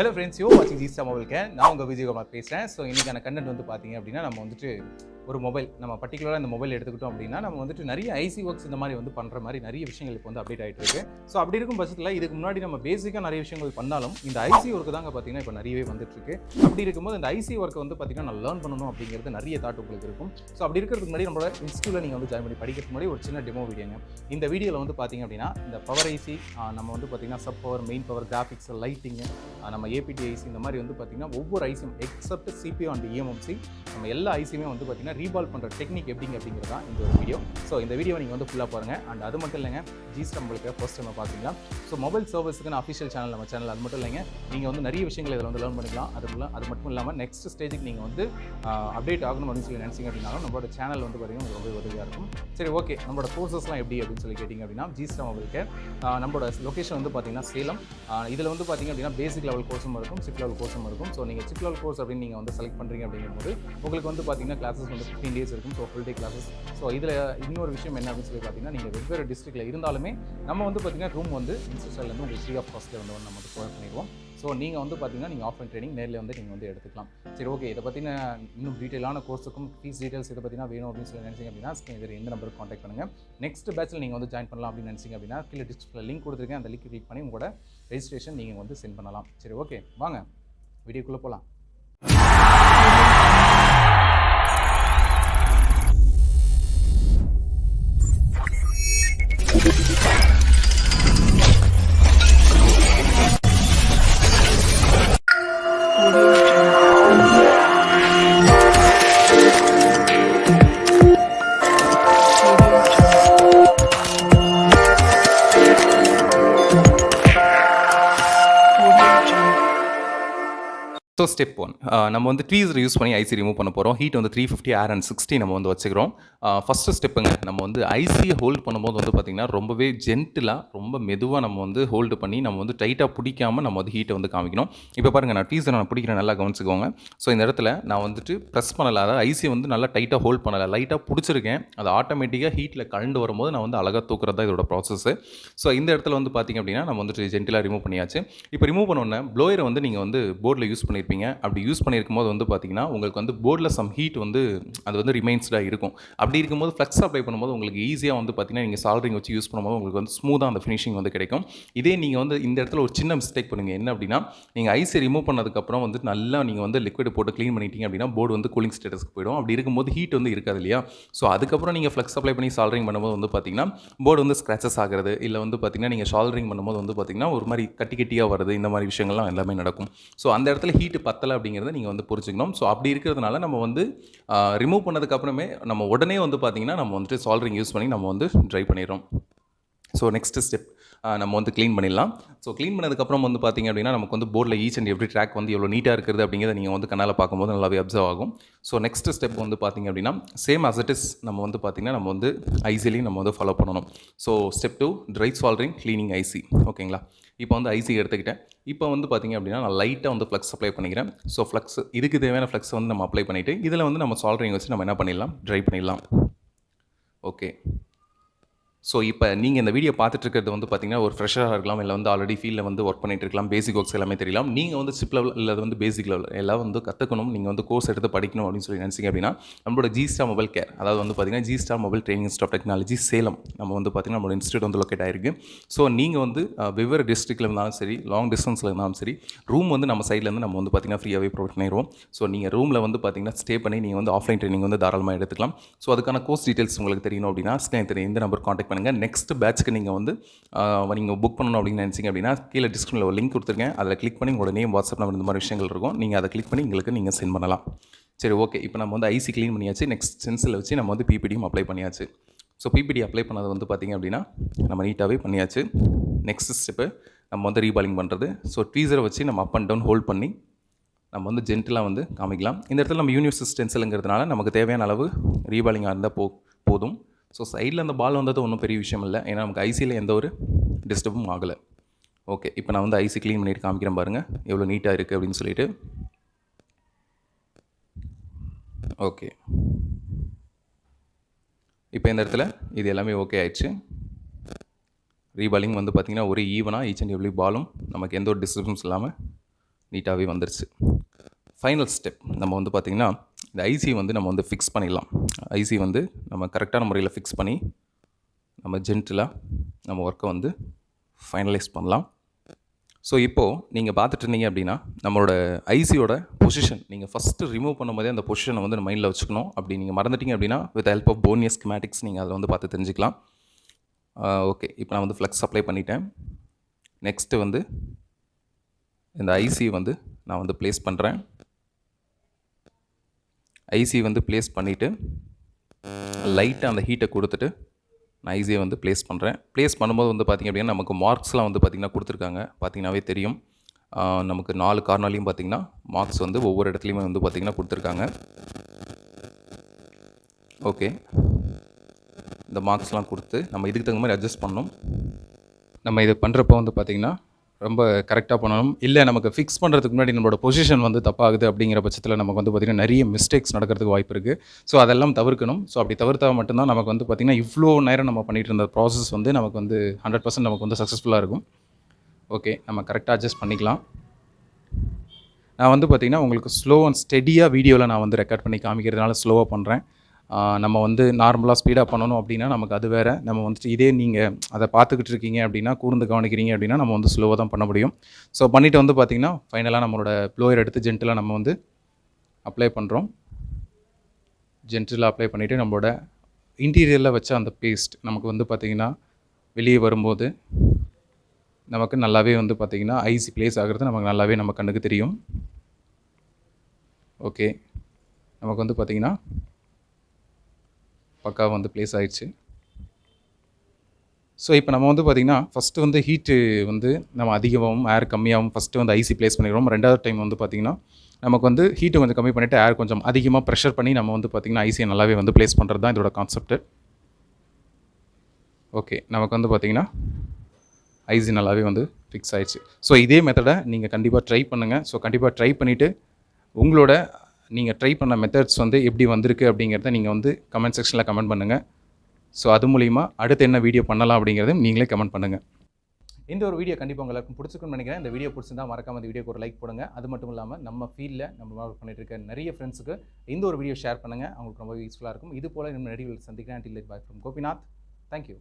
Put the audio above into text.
Hello friends யோ வாட்சிங் ஜிஸ்டா mobile நான் உங்கள் விஜயகுமார் பேசுகிறேன் ஸோ இன்றைக்கான கண்டென்ட் வந்து பார்த்தீங்க அப்படின்னா நம்ம வந்துட்டு ஒரு மொபைல் நம்ம பர்டிகுலராக இந்த மொபைல் எடுத்துக்கிட்டோம் அப்படின்னா நம்ம வந்துட்டு நிறைய ஐசி ஒர்க்ஸ் இந்த மாதிரி வந்து பண்ணுற மாதிரி நிறைய விஷயங்கள் இப்போ வந்து அப்டேட் ஆகிட்டு இருக்கு. ஸோ அப்படி இருக்கும் பட்சத்தில் இதுக்கு முன்னாடி நம்ம பேசிக்காக நிறைய விஷயங்கள் பண்ணாலும் இந்த ஐசி ஒர்க்கு தாங்க பார்த்தீங்கன்னா இப்போ நிறையவே வந்துட்டு இருக்கு. அப்படி இருக்கும்போது இந்த ஐசி ஒர்க்கை வந்து பார்த்தீங்கன்னா நான் லேர்ன் பண்ணணும் அப்படிங்கிறது நிறைய தாட் உங்களுக்கு இருக்கும். ஸோ அப்படி இருக்கிறதுக்கு முன்னாடி நம்மளோட இன்ஸ்டியூட்டில் நீங்கள் வந்து ஜாயின் பண்ணி படிக்கிறதுக்கு முன்னாடி ஒரு சின்ன டெமோ வீடியோங்க இந்த வீடியோவில் வந்து பார்த்தீங்க அப்படின்னா இந்த பவர் ஐசி நம்ம வந்து பார்த்தீங்கன்னா sub power main power graphics lighting நம்ம ஏபிடி ஐசி இந்த மாதிரி வந்து பார்த்தீங்கன்னா ஒவ்வொரு ஐசியும் எக்ஸப்ட் சிபிஓ அண்ட் இஎம்எம்சி நம்ம எல்லா ஐசியுமே வந்து பார்த்தீங்கன்னா ரீபால் பண்ணுற டெக்னிக் எப்படிங்க அப்படிங்கிறது தான் இந்த ஒரு வீடியோ ஸோ இந்த வீடியோ நீங்கள் வந்து ஃபுல்லாக பாருங்கள் அண்ட் அது மட்டும் இல்லைங்க ஜிஸ் நம்மளுக்கு ஃபர்ஸ்ட் டைம் பார்த்தீங்களா ஸோ மொபைல் சர்வீஸுக்கு அஃபிஷியல் சேனல் நம்ம சேனல் அது மட்டும் இல்லைங்க. நீங்கள் வந்து நிறைய விஷயங்கள் இதில் வந்து லேர்ன் பண்ணிக்கலாம். அதுக்குள்ள அது மட்டும் இல்லாமல் நெக்ஸ்ட் ஸ்டேஜுக்கு நீங்கள் வந்து அப்டேட் ஆகணும் அப்படின்னு சொல்லி நினச்சிங்க அப்படின்னாலும் நம்மளோட சேனல் வந்து பார்த்தீங்கன்னா ரொம்ப உதவியாக இருக்கும். சரி ஓகே நம்மளோட கோர்சஸ்லாம் எப்படி அப்படின்னு சொல்லி கேட்டிங்க அப்படின்னா ஜிஸ்டா மொபைலுக்கு நம்மளோட லொக்கேஷன் வந்து பார்த்தீங்கன்னா சேலம். இதில் வந்து பார்த்தீங்க அப்படின்னா பேசிக் லெவல் கோர்ஸும் இருக்கும் சிப் லெவல் கோர்ஸும் இருக்கும். ஸோ நீங்கள் சிப் லெவல் கோர்ஸ் அப்படின்னு நீங்கள் வந்து செலக்ட் பண்ணுறீங்க அப்படிங்கும்போது உங்களுக்கு வந்து பார்த்தீங்கன்னா கிளாஸஸ் வந்து ஃபிஃப்டீன் டேஸ் இருக்கும் so full day classes so இதில் இன்னொரு விஷயம் என்ன அப்படின்னு சொல்லி பார்த்தீங்கன்னா நீங்கள் வெவ்வேறு டிஸ்ட்ரிக்டில் இருந்தாலுமே நம்ம வந்து பார்த்தீங்கன்னா ரூம் வந்து இன்ஸ்டியூஷன்லேருந்து உங்களுக்கு ஃப்ரீ ஆஃப் காஸ்ட்டில் வந்து நம்ம வந்து ப்ரொவைட் பண்ணிடுவோம். ஸோ நீங்கள் வந்து பார்த்தீங்கன்னா நீங்கள் ஆஃப்லைன் ட்ரைனிங் நேரில் வந்து நீங்கள் வந்து எடுத்துக்கலாம். சரி ஓகே இதை பற்றின இன்னும் டீட்டெயிலான கோர்ஸுக்கும் ஃபீஸ் டீட்டெயில்ஸ் இதை பற்றினா வேணும் அப்படின்னு சொல்லி நினச்சிங்க அப்படின்னா இதில் எந்த நம்பருக்கு காண்டாக்ட் பண்ணுங்கள் நெக்ஸ்ட் பேட்சில் நீங்கள் வந்து ஜாயின் பண்ணலாம் அப்படின்னு நினச்சிங்க அப்படின்னா கீழே டிஸ்கிரிப்ஷனில் லிங்க் கொடுத்துருக்கேன். அந்த லிங்க் கிளிக் பண்ணி உங்களோட ரெஜிஸ்ட்ரேஷன் நீங்கள் வந்து சென்ட் பண்ணலாம். சரி ஓகே வாங்க. வீடியோக்குள்ளே போகலாம் ஸோ ஸ்டெப் ஒன் நம்ம வந்து ட்வீசர் யூஸ் பண்ணி ஐசி ரிமூவ் பண்ண போகிறோம் ஹீட் வந்து three fifty or and sixty நம்ம வந்து வச்சுக்கிறோம். Uh, ஃபஸ்ட்டு ஸ்டெப்புங்க நம்ம வந்து ஐசியை ஹோல்ட் பண்ணும்போது வந்து பார்த்திங்கன்னா ரொம்பவே ஜென்டிலாக ரொம்ப மெதுவாக நம்ம வந்து ஹோல்டு பண்ணி நம்ம வந்து டைட்டாக பிடிக்காம நம்ம வந்து ஹீட்டை வந்து காமிக்கணும். இப்போ பாருங்கள் நான் ட்வீசர் நான் பிடிக்கிறேன் நல்லா கவனிச்சுக்கோங்க. ஸோ இந்த இடத்துல நான் வந்துட்டு ப்ரெஸ் பண்ணலை. அதாவது ஐசியை வந்து நல்லா டைட்டாக ஹோல்ட் பண்ணலை. லைட்டாக பிடிச்சிருக்கேன். அது ஆட்டோமேட்டிக்காக ஹீட்டில் கலண்டு வரும்போது நான் வந்து அழகாக தூக்குறது தான் இதோட ப்ராசஸ்ஸு ஸோ இந்த இடத்துல வந்து பார்த்திங்க அப்படின்னா நம்ம வந்துட்டு ஜென்டிலாக ரிமூவ் பண்ணியாச்சு. இப்போ ரிமூவ் பண்ணோன்னே ப்ளோயரை வந்து நீங்கள் வந்து போர்டில் யூஸ் பண்ணியிருப்பீங்க அப்படி யூஸ் பண்ணியிருக்கும் போது வந்து பார்த்தீங்கன்னா உங்களுக்கு வந்து போர்டில் சம் ஹீட் வந்து அது வந்து ரிமைன்ஸ்டாக இருக்கும். அப்படி இருக்கும்போது ஃப்ளக்ஸ் அப்ளை பண்ணும்போது உங்களுக்கு ஈஸியாக வந்து பார்த்தீங்கன்னா நீங்கள் சால்ரிங் வச்சு யூஸ் பண்ணும்போது உங்களுக்கு வந்து ஸ்மூத்தாக அந்த ஃபினிஷிங் வந்து கிடைக்கும். இதே நீங்கள் வந்து இந்த இடத்துல ஒரு சின்ன மிஸ்டேக் பண்ணுங்கள் என்ன அப்படின்னா நீங்கள் ஐஸை ரிமூவ் பண்ணதுக்கப்புறம் வந்து நல்லா நீங்கள் வந்து லிக்விட் போட்டு க்ளீன் பண்ணிட்டீங்க அப்படின்னா போர்டு வந்து கூலிங் ஸ்டேட்டஸ்க்கு போயிடும். அப்படி இருக்கும்போது ஹீட் வந்து இருக்காது இல்லையா? ஸோ அதுக்கப்புறம் நீங்கள் ஃப்ளக்ஸ் அப்ளை பண்ணி சால்ரிங் பண்ணும்போது வந்து பார்த்தீங்கன்னா போர்டு வந்து ஸ்க்ராச்சஸ் ஆகிறது இல்லை வந்து பார்த்தீங்கன்னா நீங்கள் சால்ரிங் பண்ணும்போது வந்து பார்த்தீங்கன்னா ஒரு மாதிரி கட்டி கட்டியாக வருது இந்த மாதிரி விஷயங்கள்லாம் எல்லாமே நடக்கும். ஸோ அந்த இடத்துல ஹீட் பத்தலை அப்படிங்கிறத நீங்கள் வந்து புரிஞ்சுக்கணும். ஸோ அப்படி இருக்கிறதுனால நம்ம வந்து ரிமூவ் பண்ணதுக்கு அப்புறமே நம்ம உடனே வந்து பார்த்தீங்கன்னா நம்ம வந்துட்டு சால்ட்ரிங் யூஸ் பண்ணி நம்ம வந்து ட்ரை பண்ணிடுறோம். ஸோ நெக்ஸ்ட் ஸ்டெப் நம்ம வந்து க்ளீன் பண்ணிடலாம். ஸோ க்ளீன் பண்ணதுக்கப்புறம் வந்து பார்த்திங்க அப்படின்னா நமக்கு வந்து போர்டில் ஈச் அண்ட் எவ்ரி ட்ராக் வந்து எவ்வளோ நீட்டாக இருக்குது அப்படிங்கிறத நீங்கள் வந்து கண்ணால் பார்க்கும்போது நல்லாவே அப்சர்வ் ஆகும். ஸோ நெக்ஸ்ட் ஸ்டெப் வந்து பார்த்திங்க அப்படின்னா சேம் அஸ் it is நம்ம வந்து பார்த்திங்கன்னா நம்ம வந்து ஐசிலையும் நம்ம வந்து ஃபாலோ பண்ணணும். So step two dry soldering cleaning IC ஓகேங்களா இப்போ வந்து ஐசி எடுத்துக்கிட்டேன். இப்போ வந்து பார்த்திங்க அப்படின்னா நான் லைட்டாக வந்து ஃப்ளக்ஸ் அப்ளை பண்ணிக்கிறேன். ஸோ ஃப்ளக்ஸ் இதுக்கு தேவையான ஃப்ளக்ஸ் வந்து நம்ம அப்ளை பண்ணிவிட்டு இதில் வந்து நம்ம சால்ட்ரிங் வச்சு நம்ம என்ன பண்ணிடலாம்? ட்ரை பண்ணிடலாம். ஓகே ஸோ இப்போ நீங்கள் இந்த வீடியோ பார்த்துட்டு இருக்கிறது வந்து பார்த்தீங்கன்னா ஒரு ஃப்ரெஷராக இருக்கலாம் இல்லை வந்து ஆல்ரெடி ஃபீல்டில் வந்து ஒர்க் பண்ணிட்டு இருக்கலாம் பேசிக் ஒர்க்ஸ் எல்லாமே தெரியலாம் நீங்கள் வந்து சிப் லெவல் இல்லை வந்து பேசிக் லெவல் எல்லாம் வந்து கற்றுக்கணும் நீங்கள் வந்து கோர்ஸ் எடுத்து படிக்கணும் அப்படின்னு சொல்லி நினச்சிங்க அப்படின்னா நம்மளோட ஜிஸ்டா மொபைல் கேர் அதாவது வந்து பார்த்தீங்கன்னா ஜிஸ்டா mobile training inst of technology Salem நம்ம வந்து பார்த்தீங்கன்னா நம்மளோட இன்ஸ்டியூட் வந்து லொக்கேட் ஆயிருக்கு. ஸோ நீங்கள் வந்து வெவ்வேறு டிஸ்ட்ரிக்டில் இருந்தாலும் சரி லாங் டிஸ்டன்ஸில் இருந்தாலும் சரி ரூம் வந்து நம்ம சைட்லேருந்து நம்ம வந்து பார்த்தீங்கன்னா ஃப்ரீயாகவே ப்ரொவைட் பண்ணிடுவோம் ஸோ நீங்கள் ரூமில் வந்து பார்த்தீங்கன்னா ஸ்டே பண்ணி நீங்கள் வந்து ஆஃப்லைன் ட்ரைனிங் வந்து தாராளமாக எடுத்துக்கலாம். ஸோ அதுக்கான கோர்ஸ் டீட்டெயில்ஸ் உங்களுக்கு தெரியணும் அப்படின்னா ஸ்க்ரீன் தெரியும் இந்த நம்பர் காண்டாக்ட் பண்ணுங்கள் நெக்ஸ்ட் பேட்ச்க்கு நீங்கள் வந்து நீங்கள் புக் பண்ணணும் அப்படின்னு நினச்சிங்க அப்படின்னா கீழே டிஸ்கிரிப்ஷனில் ஒரு லிங்க் கொடுத்துருக்கேன். அதில் கிளிக் பண்ணி உங்களோட நேம் வாட்ஸ்அப் நம்பர் இந்த மாதிரி விஷயங்கள் இருக்கும். நீங்கள் அதை கிளிக் பண்ணி எங்களுக்கு நீங்கள் சென்ட் பண்ணலாம். சரி ஓகே இப்போ நம்ம வந்து ஐசி க்ளீன் பண்ணியாச்சு. நெக்ஸ்ட் சென்சில் வச்சு நம்ம வந்து பிபிடியும் அப்ளை பண்ணியாச்சு. ஸோ பிபிடி அப்ளை பண்ணது வந்து பார்த்திங்க அப்படின்னா நம்ம நீட்டாகவே பண்ணியாச்சு. நெக்ஸ்ட் ஸ்டெப்பு நம்ம வந்து ரீபாலிங் பண்ணுறது ஸோ ட்வீசரை வச்சு நம்ம அப் அண்ட் டவுன் ஹோல்ட் பண்ணி நம்ம வந்து ஜென்டலாக வந்து காமிக்கலாம். இந்த இடத்துல நம்ம யூனிவர்சல் ஸ்டென்சிலுங்கிறதுனால நமக்கு தேவையான அளவு ரீபாலிங்காக இருந்தால் போ போதும். ஸோ சைடில் அந்த பால் வந்தது ஒன்றும் பெரிய விஷயம் இல்லை. ஏன்னா நமக்கு ஐசியில் எந்த ஒரு டிஸ்டர்பும் ஆகலை. ஓகே இப்போ நான் வந்து ஐசி க்ளீன் பண்ணிட்டு காமிக்கிறேன் பாருங்கள் எவ்வளோ நீட்டாக இருக்குது அப்படின்னு சொல்லிட்டு. ஓகே இப்போ இந்த இடத்துல இது எல்லாமே ஓகே ஆயிடுச்சு. ரீபாலிங் வந்து பார்த்திங்கன்னா ஒரே ஈவனாக ஈச் அண்ட் எவ்ரி பாலும் நமக்கு எந்த ஒரு டிஸ்டர்பன்ஸ் இல்லாமல் நீட்டாகவே வந்துருச்சு. ஃபைனல் ஸ்டெப் நம்ம வந்து பார்த்திங்கன்னா இந்த ஐசி வந்து நம்ம வந்து ஃபிக்ஸ் பண்ணிடலாம். ஐசி வந்து நம்ம கரெக்டான முறையில் ஃபிக்ஸ் பண்ணி நம்ம ஜென்டிலாக நம்ம ஒர்க்கை வந்து ஃபைனலைஸ் பண்ணலாம். ஸோ இப்போது நீங்கள் பார்த்துட்டு இருந்தீங்க அப்படின்னா நம்மளோட ஐசியோட பொசிஷன் நீங்கள் ஃபஸ்ட்டு ரிமூவ் பண்ணும்போதே அந்த பொசிஷனை வந்து மைண்டில் வச்சுக்கணும். அப்படி நீங்கள் மறந்துட்டீங்க அப்படின்னா வித் ஹெல்ப் ஆஃப் போனியஸ் ஸ்கிமேட்டிக்ஸ் நீங்கள் அதில் வந்து பார்த்து தெரிஞ்சுக்கலாம். ஓகே இப்போ நான் வந்து ஃப்ளக்ஸ் அப்ளை பண்ணிட்டேன். நெக்ஸ்ட்டு வந்து இந்த ஐசி வந்து நான் வந்து ப்ளேஸ் பண்ணுறேன் ஐசி வந்து ப்ளேஸ் பண்ணிவிட்டு லைட்டாக அந்த ஹீட்டை கொடுத்துட்டு நான் ஐசியை வந்து ப்ளேஸ் பண்ணுறேன் ப்ளேஸ் பண்ணும்போது வந்து பார்த்திங்க அப்படின்னா நமக்கு மார்க்ஸ்லாம் வந்து பார்த்திங்கன்னா கொடுத்துருக்காங்க. பார்த்தீங்கன்னாவே தெரியும். நமக்கு நாலு கார்னாலையும் பார்த்திங்கன்னா மார்க்ஸ் வந்து ஒவ்வொரு இடத்துலையுமே வந்து பார்த்திங்கன்னா கொடுத்துருக்காங்க. ஓகே இந்த மார்க்ஸ்லாம் கொடுத்து நம்ம இதுக்கு தகுந்த மாதிரி அட்ஜஸ்ட் பண்ணணும். நம்ம இதை பண்ணுறப்போ வந்து பார்த்திங்கன்னா ரொம்ப கரெக்டாக பண்ணணும். இல்லை நமக்கு ஃபிக்ஸ் பண்ணுறதுக்கு முன்னாடி நம்மளோட பொசிஷன் வந்து தப்பாகுது அப்படிங்கிற பட்சத்தில் நமக்கு வந்து பார்த்திங்கன்னா நிறைய மிஸ்டேக்ஸ் நடக்கிறதுக்கு வாய்ப்பு இருக்குது ஸோ அதெல்லாம் தவிர்க்கணும். ஸோ அப்படி தவிர்த்தால் மட்டும்தான் நமக்கு வந்து பார்த்திங்கன்னா இவ்வளோ நேரம் நம்ம பண்ணிகிட்டு இருந்த ப்ராசஸ் வந்து நமக்கு வந்து ஹண்ட்ரட் பர்சன்ட் நமக்கு வந்து சக்ஸஸ்ஃபுல்லாக இருக்கும். ஓகே நம்ம கரெக்டாக அட்ஜஸ்ட் பண்ணிக்கலாம். நான் வந்து பார்த்திங்கன்னா உங்களுக்கு ஸ்லோ அண்ட் ஸ்டெடியாக வீடியோவில் நான் வந்து ரெக்கார்ட் பண்ணி காமிக்கிறதுனால ஸ்லோவாக பண்ணுறேன் நம்ம வந்து நார்மலாக ஸ்பீடாக பண்ணணும் அப்படின்னா நமக்கு அது வேறு. நம்ம வந்துட்டு இதே நீங்கள் அதை பார்த்துக்கிட்டு இருக்கீங்க அப்படின்னா கூர்ந்து கவனிக்கிறீங்க அப்படின்னா நம்ம வந்து ஸ்லோவாக தான் பண்ண முடியும். ஸோ பண்ணிவிட்டு வந்து பார்த்திங்கன்னா ஃபைனலாக நம்மளோட ப்ளோயர் எடுத்து ஜென்டலாக நம்ம வந்து அப்ளை பண்ணுறோம் ஜென்டிலாக அப்ளை பண்ணிவிட்டு நம்மளோட இன்டீரியரில் வச்ச அந்த பேஸ்ட் நமக்கு வந்து பார்த்திங்கன்னா வெளியே வரும்போது நமக்கு நல்லாவே வந்து பார்த்திங்கன்னா ஐசி ப்ளேஸ் ஆகிறது நமக்கு நல்லாவே நம்ம கண்ணுக்கு தெரியும். ஓகே நமக்கு வந்து பார்த்திங்கன்னா பக்கா வந்து ப்ளேஸ் ஆகிடுச்சு ஸோ இப்போ நம்ம வந்து பார்த்திங்கன்னா ஃபஸ்ட்டு வந்து ஹீட்டு வந்து நம்ம அதிகமாகவும் ஏர் கம்மியாகவும் ஃபஸ்ட்டு வந்து ஐசி ப்ளேஸ் பண்ணிடுறோம் ரெண்டாவது டைம் வந்து பார்த்திங்கன்னா நமக்கு வந்து ஹீட்டை கொஞ்சம் கம்மி பண்ணிவிட்டு ஏர் கொஞ்சம் அதிகமாக ப்ரெஷர் பண்ணி நம்ம வந்து பார்த்திங்கன்னா ஐசியை நல்லாவே வந்து ப்ளேஸ் பண்ணுறது தான் இதோட கான்செப்ட்டு ஓகே நமக்கு வந்து பார்த்திங்கன்னா ஐசி நல்லாவே வந்து ஃபிக்ஸ் ஆயிடுச்சு. ஸோ இதே மெத்தடை நீங்கள் கண்டிப்பாக ட்ரை பண்ணுங்கள் ஸோ கண்டிப்பாக ட்ரை பண்ணிவிட்டு உங்களோட நீங்கள் ட்ரை பண்ண மெத்தட்ஸ் வந்து எப்படி வந்திருக்கு அப்படிங்கிறத நீங்கள் வந்து கமெண்ட் செக்ஷனில் கமெண்ட் பண்ணுங்கள் ஸோ அது மூலிமா அடுத்து என்ன வீடியோ பண்ணலாம் அப்படிங்கிறதையும் நீங்களே கமெண்ட் பண்ணுங்கள் இந்த ஒரு வீடியோ கண்டிப்பாக உங்களுக்கு பிடிச்சிருக்குன்னு நினைக்கிறேன். இந்த வீடியோ பிடிச்சிருந்தா மறக்காம இந்த வீடியோக்கு ஒரு லைக் போடுங்க. அது மட்டும் இல்லாமல் நம்ம ஃபீல்டில் நம்ம ஒர்க் பண்ணிட்டு இருக்க நிறைய ஃப்ரெண்ட்ஸுக்கு இந்த ஒரு வீடியோ ஷேர் பண்ணுங்கள் அவங்களுக்கு ரொம்ப யூஸ்ஃபுல்லாக இருக்கும். இது போல் நம்ம நடிகர்கள் சந்திக்கிறேன். Till bye from Gopinath thank you